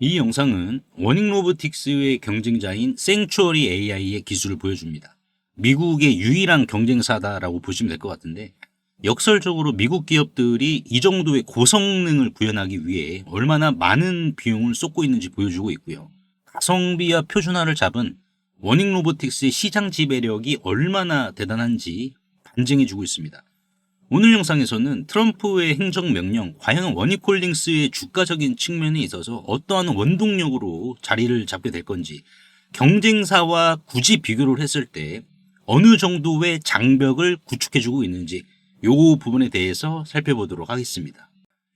이 영상은 워닝 로보틱스의 경쟁자인 생추어리 AI의 기술을 보여줍니다. 미국의 유일한 경쟁사다라고 보시면 될 것 같은데 역설적으로 미국 기업들이 이 정도의 고성능을 구현하기 위해 얼마나 많은 비용을 쏟고 있는지 보여주고 있고요. 가성비와 표준화를 잡은 워닝 로보틱스의 시장 지배력이 얼마나 대단한지 반증해주고 있습니다. 오늘 영상에서는 트럼프의 행정명령, 과연 원익홀딩스의 주가적인 측면에 있어서 어떠한 원동력으로 자리를 잡게 될 건지, 경쟁사와 굳이 비교를 했을 때 어느 정도의 장벽을 구축해주고 있는지, 요 부분에 대해서 살펴보도록 하겠습니다.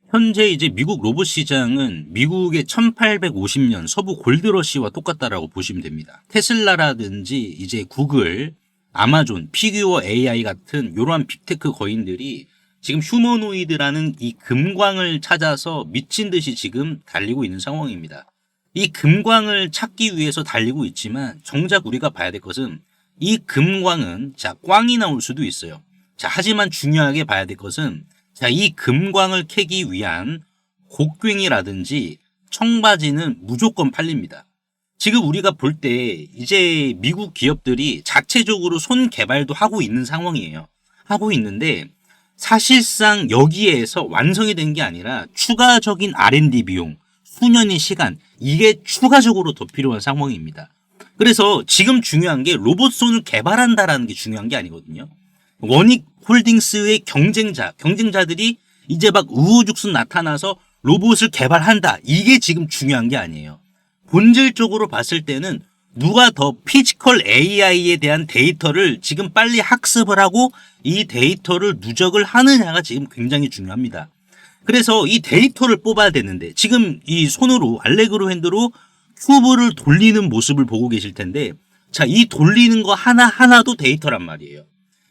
현재 이제 미국 로봇 시장은 미국의 1850년 서부 골드러시와 똑같다라고 보시면 됩니다. 테슬라라든지 이제 구글, 아마존, 피규어 AI 같은 이러한 빅테크 거인들이 지금 휴머노이드라는 이 금광을 찾아서 미친 듯이 지금 달리고 있는 상황입니다. 이 금광을 찾기 위해서 달리고 있지만 정작 우리가 봐야 될 것은 이 금광은 자 꽝이 나올 수도 있어요. 자 하지만 중요하게 봐야 될 것은 자이 금광을 캐기 위한 곡괭이라든지 청바지는 무조건 팔립니다. 지금 우리가 볼 때 이제 미국 기업들이 자체적으로 손 개발도 하고 있는 상황이에요. 하고 있는데 사실상 여기에서 완성이 된 게 아니라 추가적인 R&D 비용, 수년의 시간 이게 추가적으로 더 필요한 상황입니다. 그래서 지금 중요한 게 로봇 손을 개발한다라는 게 중요한 게 아니거든요. 원익 홀딩스의 경쟁자, 경쟁자들이 이제 막 우후죽순 나타나서 로봇을 개발한다. 이게 지금 중요한 게 아니에요. 본질적으로 봤을 때는 누가 더 피지컬 AI에 대한 데이터를 지금 빨리 학습을 하고 이 데이터를 누적을 하느냐가 지금 굉장히 중요합니다. 그래서 이 데이터를 뽑아야 되는데 지금 이 손으로 알레그로 핸드로 큐브를 돌리는 모습을 보고 계실 텐데 자, 이 돌리는 거 하나하나도 데이터란 말이에요.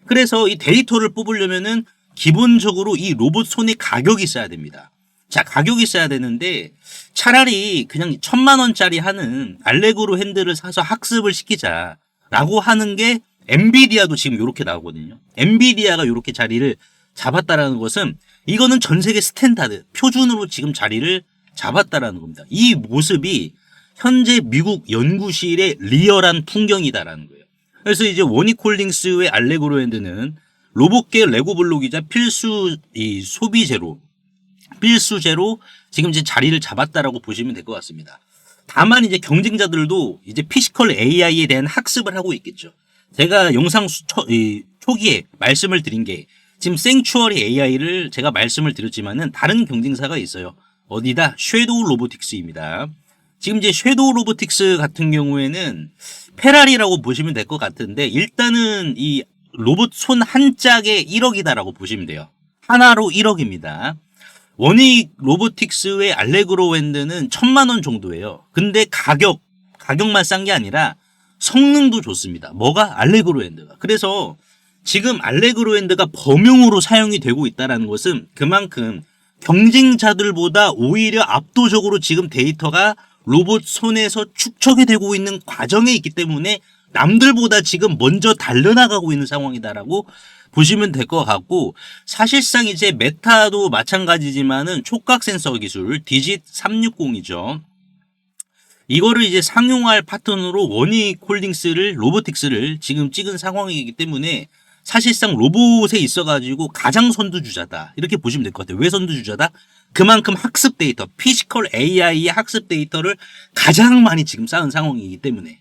그래서 이 데이터를 뽑으려면은 기본적으로 이 로봇 손의 가격이 있어야 됩니다. 자, 가격이 있어야 되는데 차라리 그냥 천만 원짜리 하는 알레그로 핸들을 사서 학습을 시키자라고 하는 게 엔비디아도 지금 이렇게 나오거든요. 엔비디아가 이렇게 자리를 잡았다라는 것은 이거는 전 세계 스탠다드 표준으로 지금 자리를 잡았다라는 겁니다. 이 모습이 현재 미국 연구실의 리얼한 풍경이다라는 거예요. 그래서 이제 원익홀딩스의 알레그로 핸드는 로봇계 레고 블록이자 필수 이 소비재로 필수제로 지금 이제 자리를 잡았다라고 보시면 될 것 같습니다. 다만 이제 경쟁자들도 이제 피지컬 AI에 대한 학습을 하고 있겠죠. 제가 영상 수- 초, 이, 초기에 말씀을 드린 게 지금 생추어리 AI를 제가 말씀을 드렸지만은 다른 경쟁사가 있어요. 어디다? 쉐도우 로보틱스입니다. 지금 이제 쉐도우 로보틱스 같은 경우에는 페라리라고 보시면 될 것 같은데 일단은 이 로봇 손 한 짝에 1억이다라고 보시면 돼요. 하나로 1억입니다. 원익 로보틱스의 알레그로 핸드는 천만 원 정도예요. 근데 가격 가격만 싼 게 아니라 성능도 좋습니다. 뭐가 알레그로 핸드가. 그래서 지금 알레그로 핸드가 범용으로 사용이 되고 있다는 것은 그만큼 경쟁자들보다 오히려 압도적으로 지금 데이터가 로봇 손에서 축적이 되고 있는 과정에 있기 때문에 남들보다 지금 먼저 달려나가고 있는 상황이다라고 보시면 될 것 같고 사실상 이제 메타도 마찬가지지만은 촉각 센서 기술 디짓 360이죠. 이거를 이제 상용할 파트너로 원익 홀딩스를 로보틱스를 지금 찍은 상황이기 때문에 사실상 로봇에 있어가지고 가장 선두주자다 이렇게 보시면 될 것 같아요. 왜 선두주자다? 그만큼 학습 데이터, 피지컬 AI의 학습 데이터를 가장 많이 지금 쌓은 상황이기 때문에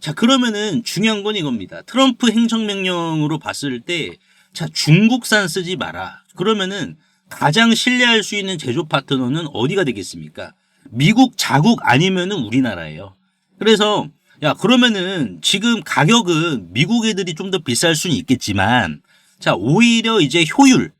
자 그러면은 중요한 건 이겁니다. 트럼프 행정명령으로 봤을 때 자 중국산 쓰지 마라. 그러면은 가장 신뢰할 수 있는 제조 파트너는 어디가 되겠습니까? 미국 자국 아니면은 우리나라예요. 그래서 야 그러면은 지금 가격은 미국 애들이 좀 더 비쌀 수는 있겠지만 자 오히려 이제 효율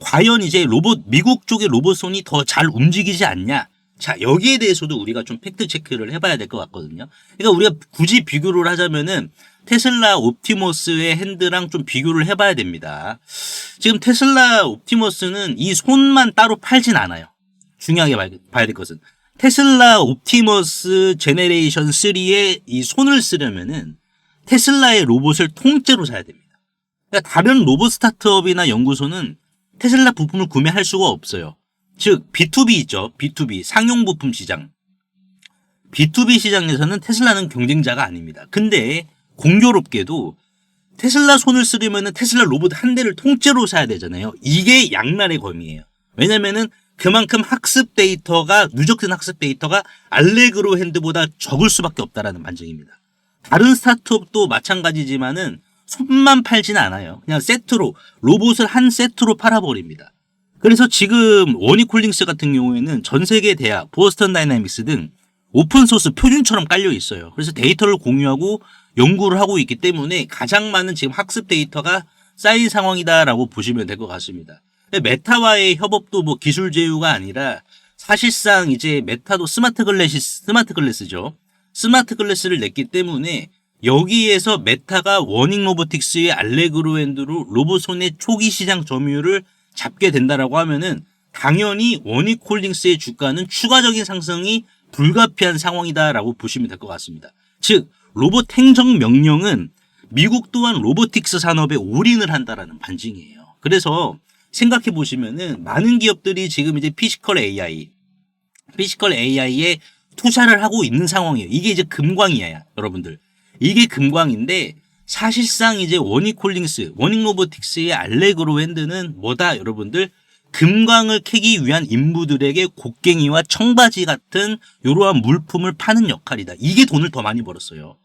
과연 이제 로봇 미국 쪽의 로봇 손이 더 잘 움직이지 않냐? 자 여기에 대해서도 우리가 좀 팩트 체크를 해봐야 될 것 같거든요. 그러니까 우리가 굳이 비교를 하자면은 테슬라 옵티머스의 핸드랑 좀 비교를 해봐야 됩니다. 지금 테슬라 옵티머스는 이 손만 따로 팔진 않아요. 중요하게 봐야- 될 것은 테슬라 옵티머스 제네레이션 3의 이 손을 쓰려면은 테슬라의 로봇을 통째로 사야 됩니다. 그러니까 다른 로봇 스타트업이나 연구소는 테슬라 부품을 구매할 수가 없어요. 즉 B2B 있죠. B2B 상용 부품 시장. B2B 시장에서는 테슬라는 경쟁자가 아닙니다. 근데 공교롭게도 테슬라 손을 쓰려면 테슬라 로봇 한 대를 통째로 사야 되잖아요. 이게 양날의 검이에요. 왜냐면은 그만큼 학습 데이터가 누적된 학습 데이터가 알레그로 핸드보다 적을 수밖에 없다라는 반증입니다. 다른 스타트업도 마찬가지지만은 손만 팔지는 않아요. 그냥 세트로 로봇을 한 세트로 팔아버립니다. 그래서 지금 워니콜링스 같은 경우에는 전 세계 대학, 보스턴 다이나믹스 등 오픈 소스 표준처럼 깔려 있어요. 그래서 데이터를 공유하고 연구를 하고 있기 때문에 가장 많은 지금 학습 데이터가 쌓인 상황이다라고 보시면 될 것 같습니다. 메타와의 협업도 뭐 기술 제휴가 아니라 사실상 이제 메타도 스마트 글래시 스마트 글래스죠. 스마트 글래스를 냈기 때문에 여기에서 메타가 워닝 로보틱스의 알레그로 핸드로 로봇 손의 초기 시장 점유율을 잡게 된다라고 하면은 당연히 워닉 홀딩스의 주가는 추가적인 상승이 불가피한 상황이다라고 보시면 될 것 같습니다. 즉 로봇 행정 명령은 미국 또한 로보틱스 산업에 올인을 한다라는 반증이에요. 그래서 생각해 보시면은 많은 기업들이 지금 이제 피지컬 AI, 피지컬 AI에 투자를 하고 있는 상황이에요. 이게 이제 금광이야, 여러분들. 이게 금광인데 사실상 이제 워닉 홀딩스, 워닉 로보틱스의 알레그로 핸드는 뭐다, 여러분들? 금광을 캐기 위한 인부들에게 곡괭이와 청바지 같은 이러한 물품을 파는 역할이다. 이게 돈을 더 많이 벌었어요.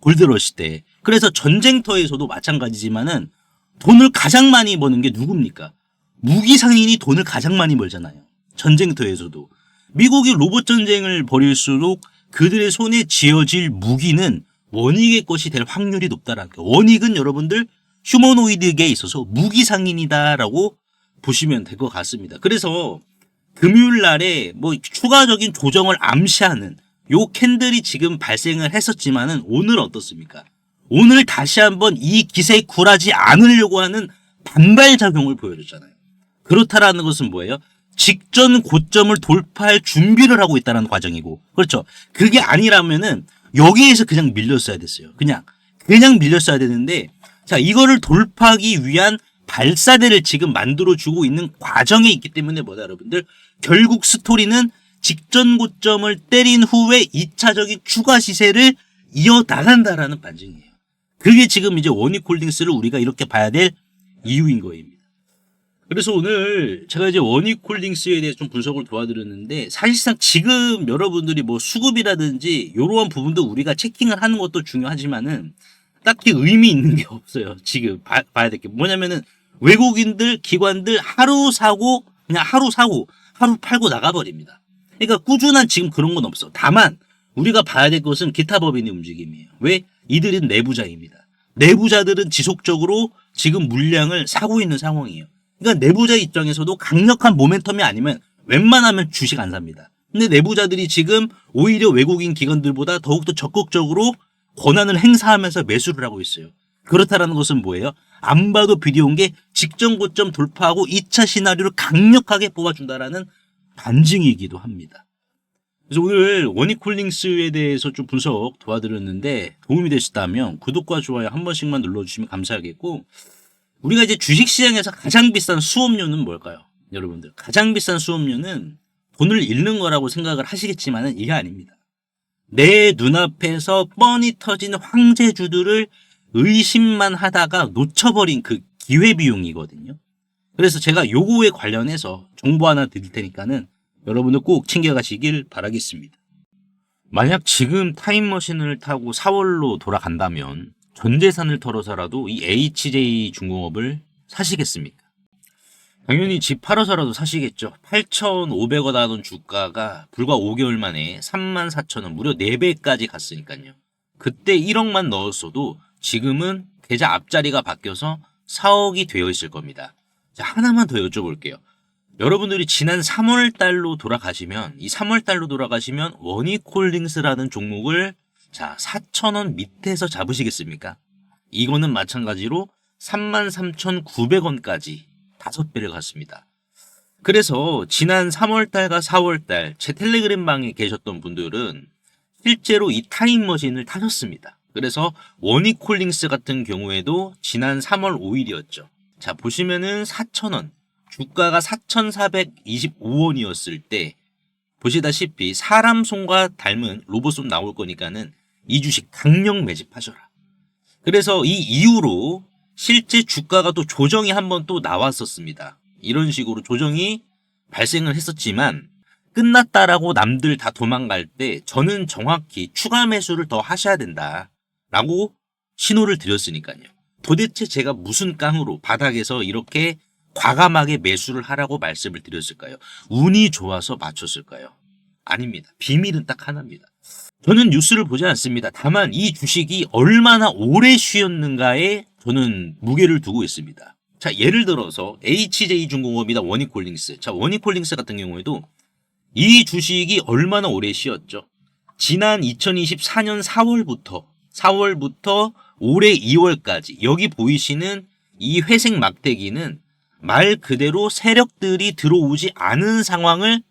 골드러시 때. 그래서 전쟁터에서도 마찬가지지만은 돈을 가장 많이 버는 게 누굽니까? 무기 상인이 돈을 가장 많이 벌잖아요. 전쟁터에서도. 미국이 로봇 전쟁을 벌일수록 그들의 손에 쥐어질 무기는 원익의 것이 될 확률이 높다라는 거. 원익은 여러분들 휴머노이드계에 있어서 무기 상인이다라고 보시면 될 것 같습니다. 그래서 금요일 날에 뭐 추가적인 조정을 암시하는 요 캔들이 지금 발생을 했었지만은 오늘 어떻습니까? 오늘 다시 한번 이 기세에 굴하지 않으려고 하는 반발 작용을 보여줬잖아요. 그렇다라는 것은 뭐예요? 직전 고점을 돌파할 준비를 하고 있다는 과정이고 그렇죠. 그게 아니라면은 여기에서 그냥 밀렸어야 됐어요. 그냥 그냥 밀렸어야 되는데 자 이거를 돌파하기 위한 발사대를 지금 만들어 주고 있는 과정에 있기 때문에 뭐다 여러분들 결국 스토리는 직전 고점을 때린 후에 2차적인 추가 시세를 이어 나간다라는 반증이에요. 그게 지금 이제 원익홀딩스를 우리가 이렇게 봐야 될 이유인 거입니다. 그래서 오늘 제가 이제 원익홀딩스에 대해서 좀 분석을 도와드렸는데 사실상 지금 여러분들이 뭐 수급이라든지 이러한 부분도 우리가 체킹을 하는 것도 중요하지만은 딱히 의미 있는 게 없어요. 지금 봐, 봐야 될 게 뭐냐면은 외국인들 기관들 하루 사고 그냥 하루 사고 하루 팔고 나가버립니다. 그러니까 꾸준한 지금 그런 건 없어. 다만 우리가 봐야 될 것은 기타 법인의 움직임이에요. 왜? 이들은 내부자입니다. 내부자들은 지속적으로 지금 물량을 사고 있는 상황이에요. 그러니까 내부자 입장에서도 강력한 모멘텀이 아니면 웬만하면 주식 안 삽니다. 근데 내부자들이 지금 오히려 외국인 기관들보다 더욱더 적극적으로 권한을 행사하면서 매수를 하고 있어요. 그렇다라는 것은 뭐예요? 안 봐도 비디오인 게 직전 고점 돌파하고 2차 시나리오를 강력하게 뽑아준다라는 반증이기도 합니다. 그래서 오늘 원익홀링스에 대해서 좀 분석 도와드렸는데 도움이 되셨다면 구독과 좋아요 한 번씩만 눌러주시면 감사하겠고 우리가 이제 주식시장에서 가장 비싼 수업료는 뭘까요? 여러분들 가장 비싼 수업료는 돈을 잃는 거라고 생각을 하시겠지만 이게 아닙니다. 내 눈앞에서 뻔히 터진 황제주들을 의심만 하다가 놓쳐버린 그 기회비용이거든요. 그래서 제가 요거에 관련해서 정보 하나 드릴 테니까는 여러분들 꼭 챙겨가시길 바라겠습니다. 만약 지금 타임머신을 타고 4월로 돌아간다면 전 재산을 털어서라도 이 HJ 중공업을 사시겠습니까? 당연히 집 팔아서라도 사시겠죠. 8,500원 하던 주가가 불과 5개월 만에 34,000원, 무려 4배까지 갔으니까요. 그때 1억만 넣었어도 지금은 계좌 앞자리가 바뀌어서 4억이 되어 있을 겁니다. 자, 하나만 더 여쭤볼게요. 여러분들이 지난 3월 달로 돌아가시면 이 3월 달로 돌아가시면 원익홀딩스라는 종목을 자 4,000원 밑에서 잡으시겠습니까? 이거는 마찬가지로 33,900원까지 5배를 갔습니다. 그래서 지난 3월 달과 4월 달 제 텔레그램 방에 계셨던 분들은 실제로 이 타임머신을 타셨습니다. 그래서 원익홀딩스 같은 경우에도 지난 3월 5일이었죠. 자 보시면은 4,000원 주가가 4,425원이었을 때 보시다시피 사람 손과 닮은 로봇 손 나올 거니까는 이 주식 강력 매집하셔라. 그래서 이 이후로 실제 주가가 또 조정이 한번 또 나왔었습니다. 이런 식으로 조정이 발생을 했었지만 끝났다라고 남들 다 도망갈 때 저는 정확히 추가 매수를 더 하셔야 된다라고 신호를 드렸으니까요. 도대체 제가 무슨 깡으로 바닥에서 이렇게 과감하게 매수를 하라고 말씀을 드렸을까요? 운이 좋아서 맞췄을까요? 아닙니다. 비밀은 딱 하나입니다. 저는 뉴스를 보지 않습니다. 다만 이 주식이 얼마나 오래 쉬었는가에 저는 무게를 두고 있습니다. 자, 예를 들어서 HJ중공업이나 원익콜링스. 자, 원익콜링스 같은 경우에도 이 주식이 얼마나 오래 쉬었죠? 지난 2024년 4월부터 4월부터 올해 2월까지 여기 보이시는 이 회색 막대기는 말 그대로 세력들이 들어오지 않은 상황을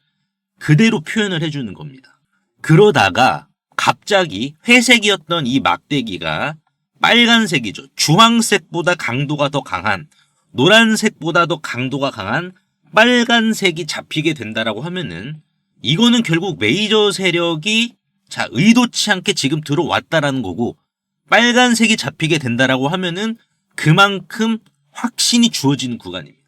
그대로 표현을 해주는 겁니다. 그러다가 갑자기 회색이었던 이 막대기가 빨간색이죠. 주황색보다 강도가 더 강한 노란색보다 더 강도가 강한 빨간색이 잡히게 된다라고 하면은 이거는 결국 메이저 세력이 자 의도치 않게 지금 들어왔다라는 거고 빨간색이 잡히게 된다라고 하면은 그만큼 확신이 주어지는 구간입니다.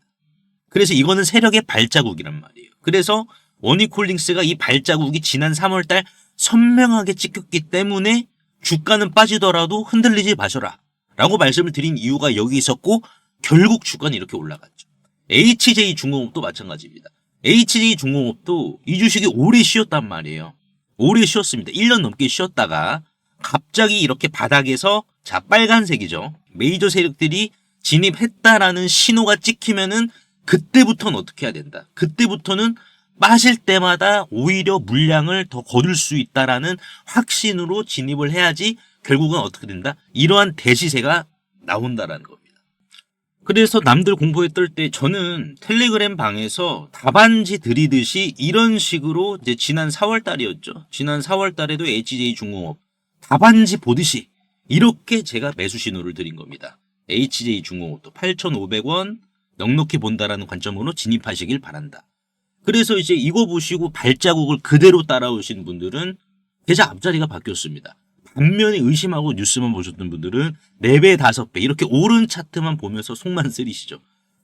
그래서 이거는 세력의 발자국이란 말이에요. 그래서 원익홀딩스가 이 발자국이 지난 3월달 선명하게 찍혔기 때문에 주가는 빠지더라도 흔들리지 마셔라. 라고 말씀을 드린 이유가 여기 있었고 결국 주가는 이렇게 올라갔죠. HJ 중공업도 마찬가지입니다. HJ 중공업도 이 주식이 오래 쉬었단 말이에요. 오래 쉬었습니다. 1년 넘게 쉬었다가 갑자기 이렇게 바닥에서 자 빨간색이죠. 메이저 세력들이 진입했다라는 신호가 찍히면은 그때부터는 어떻게 해야 된다. 그때부터는 빠질 때마다 오히려 물량을 더 거둘 수 있다라는 확신으로 진입을 해야지 결국은 어떻게 된다? 이러한 대시세가 나온다라는 겁니다. 그래서 남들 공부에 뜰때 저는 텔레그램 방에서 답안지 드리듯이 이런 식으로 이제 지난 4월 달이었죠. 지난 4월 달에도 HJ 중공업 답안지 보듯이 이렇게 제가 매수 신호를 드린 겁니다. HJ 중공업도 8,500원 넉넉히 본다라는 관점으로 진입하시길 바란다. 그래서 이제 이거 보시고 발자국을 그대로 따라오신 분들은 계좌 앞자리가 바뀌었습니다. 반면에 의심하고 뉴스만 보셨던 분들은 4배, 5배 이렇게 오른 차트만 보면서 속만 쓰리시죠.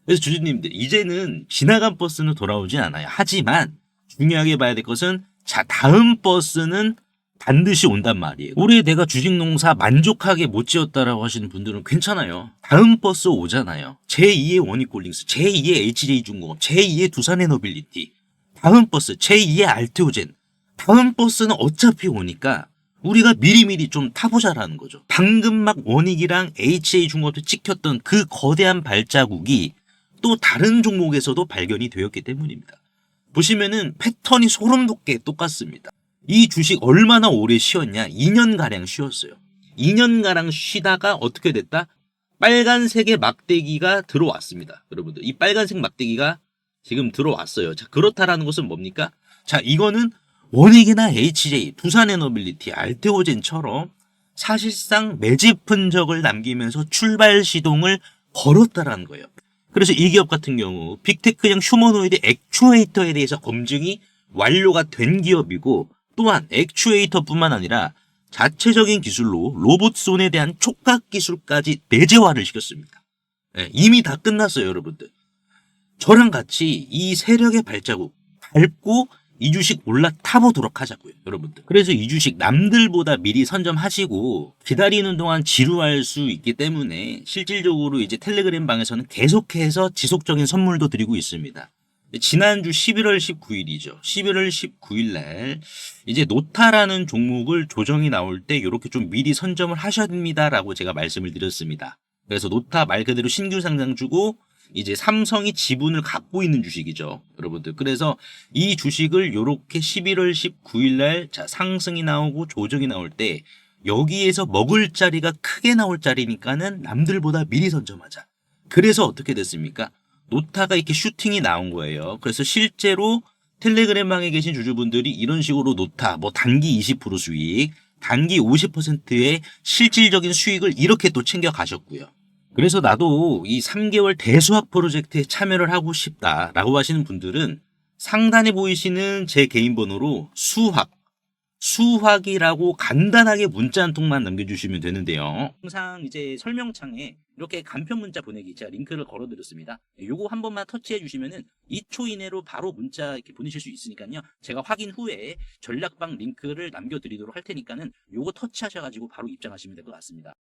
그래서 주주님들 이제는 지나간 버스는 돌아오지 않아요. 하지만 중요하게 봐야 될 것은 자 다음 버스는 반드시 온단 말이에요. 올해 내가 주식 농사 만족하게 못 지었다라고 하시는 분들은 괜찮아요. 다음 버스 오잖아요. 제2의 원익골링스, 제2의 HJ중공업, 제2의 두산에너빌리티, 다음 버스, 제2의 알테오젠. 다음 버스는 어차피 오니까 우리가 미리미리 좀 타보자라는 거죠. 방금 막 원익이랑 HJ중공업에 찍혔던 그 거대한 발자국이 또 다른 종목에서도 발견이 되었기 때문입니다. 보시면은 패턴이 소름 돋게 똑같습니다. 이 주식 얼마나 오래 쉬었냐? 2년가량 쉬었어요. 2년가량 쉬다가 어떻게 됐다? 빨간색의 막대기가 들어왔습니다. 여러분들. 이 빨간색 막대기가 지금 들어왔어요. 자, 그렇다라는 것은 뭡니까? 자, 이거는 원익이나 HJ, 두산에너빌리티, 알테오젠처럼 사실상 매집 흔적을 남기면서 출발 시동을 걸었다라는 거예요. 그래서 이 기업 같은 경우 빅테크형 휴머노이드 액추에이터에 대해서 검증이 완료가 된 기업이고 또한 액추에이터뿐만 아니라 자체적인 기술로 로봇 손에 대한 촉각 기술까지 내재화를 시켰습니다. 예, 이미 다 끝났어요, 여러분들. 저랑 같이 이 세력의 발자국 밟고 이 주식 올라타보도록 하자고요, 여러분들. 그래서 이 주식 남들보다 미리 선점하시고 기다리는 동안 지루할 수 있기 때문에 실질적으로 이제 텔레그램 방에서는 계속해서 지속적인 선물도 드리고 있습니다. 지난주 11월 19일이죠. 11월 19일 날 이제 노타라는 종목을 조정이 나올 때 이렇게 좀 미리 선점을 하셔야 됩니다라고 제가 말씀을 드렸습니다. 그래서 노타 말 그대로 신규 상장주고 이제 삼성이 지분을 갖고 있는 주식이죠. 여러분들. 그래서 이 주식을 이렇게 11월 19일 날 자, 상승이 나오고 조정이 나올 때 여기에서 먹을 자리가 크게 나올 자리니까는 남들보다 미리 선점하자. 그래서 어떻게 됐습니까? 노타가 이렇게 슈팅이 나온 거예요. 그래서 실제로 텔레그램방에 계신 주주분들이 이런 식으로 노타, 뭐 단기 20% 수익, 단기 50%의 실질적인 수익을 이렇게 또 챙겨 가셨고요. 그래서 나도 이 3개월 대수학 프로젝트에 참여를 하고 싶다라고 하시는 분들은 상단에 보이시는 제 개인 번호로 수학, 수학이라고 간단하게 문자 한 통만 남겨주시면 되는데요. 항상 이제 설명창에 이렇게 간편 문자 보내기 제가 링크를 걸어드렸습니다. 요거 한 번만 터치해 주시면은 2초 이내로 바로 문자 이렇게 보내실 수 있으니까요. 제가 확인 후에 전략방 링크를 남겨드리도록 할 테니까는 요거 터치하셔가지고 바로 입장하시면 될 것 같습니다.